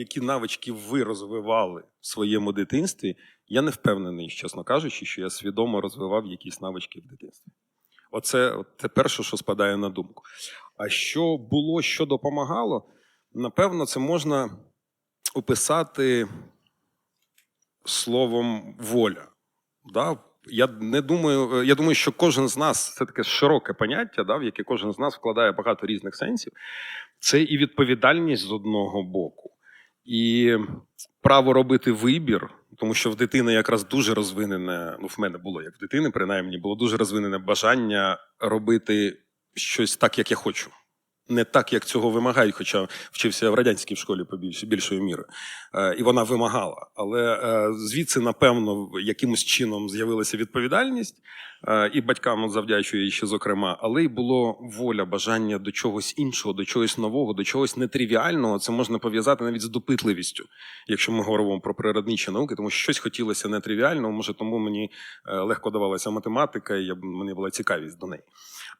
які навички ви розвивали в своєму дитинстві, я не впевнений, чесно кажучи, що я свідомо розвивав якісь навички в дитинстві. Оце те перше, що спадає на думку. А що було, що допомагало, напевно, це можна описати словом воля. Да? Я не думаю, я думаю, що кожен з нас це таке широке поняття, да, в яке кожен з нас вкладає багато різних сенсів. Це і відповідальність з одного боку, і право робити вибір, тому що в дитини якраз дуже розвинене, ну в мене було як в дитини, принаймні, було дуже розвинене бажання робити щось так, як я хочу. Не так, як цього вимагають, хоча вчився в радянській школі побільше більшою мірою. Е, і вона вимагала. Але е, звідси, напевно, якимось чином з'явилася відповідальність, і батькам от завдячую ще зокрема, але й було воля, бажання до чогось іншого, до чогось нового, до чогось нетривіального. Це можна пов'язати навіть з допитливістю, якщо ми говоримо про природничі науки, тому що щось хотілося нетривіального, може, тому мені е, легко давалася математика, і мені була цікавість до неї.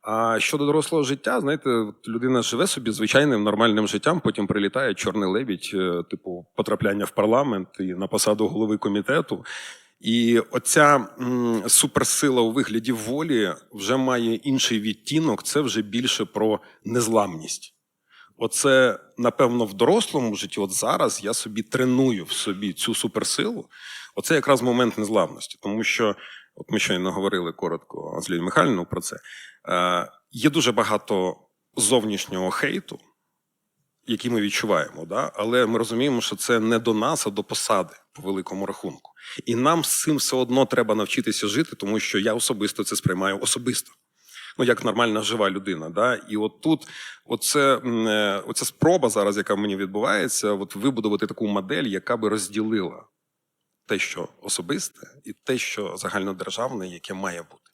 А щодо дорослого життя, знаєте, людина живе собі звичайним нормальним життям, потім прилітає чорний лебідь, е, типу потрапляння в парламент і на посаду голови комітету. І оця м, суперсила у вигляді волі вже має інший відтінок. Це вже більше про незламність. Оце, напевно, в дорослому житті, от зараз я собі треную в собі цю суперсилу. Оце якраз момент незламності, тому що, от ми щойно говорили коротко з Лілією Михайлівною про це. Е, є дуже багато зовнішнього хейту, який ми відчуваємо, да? але ми розуміємо, що це не до нас, а до посади по великому рахунку. І нам з цим все одно треба навчитися жити, тому що я особисто це сприймаю особисто. Ну, як нормальна жива людина. Да? І от тут оце, е, оця спроба зараз, яка мені відбувається, от вибудувати таку модель, яка би розділила те, що особисте, і те, що загальнодержавне, яке має бути.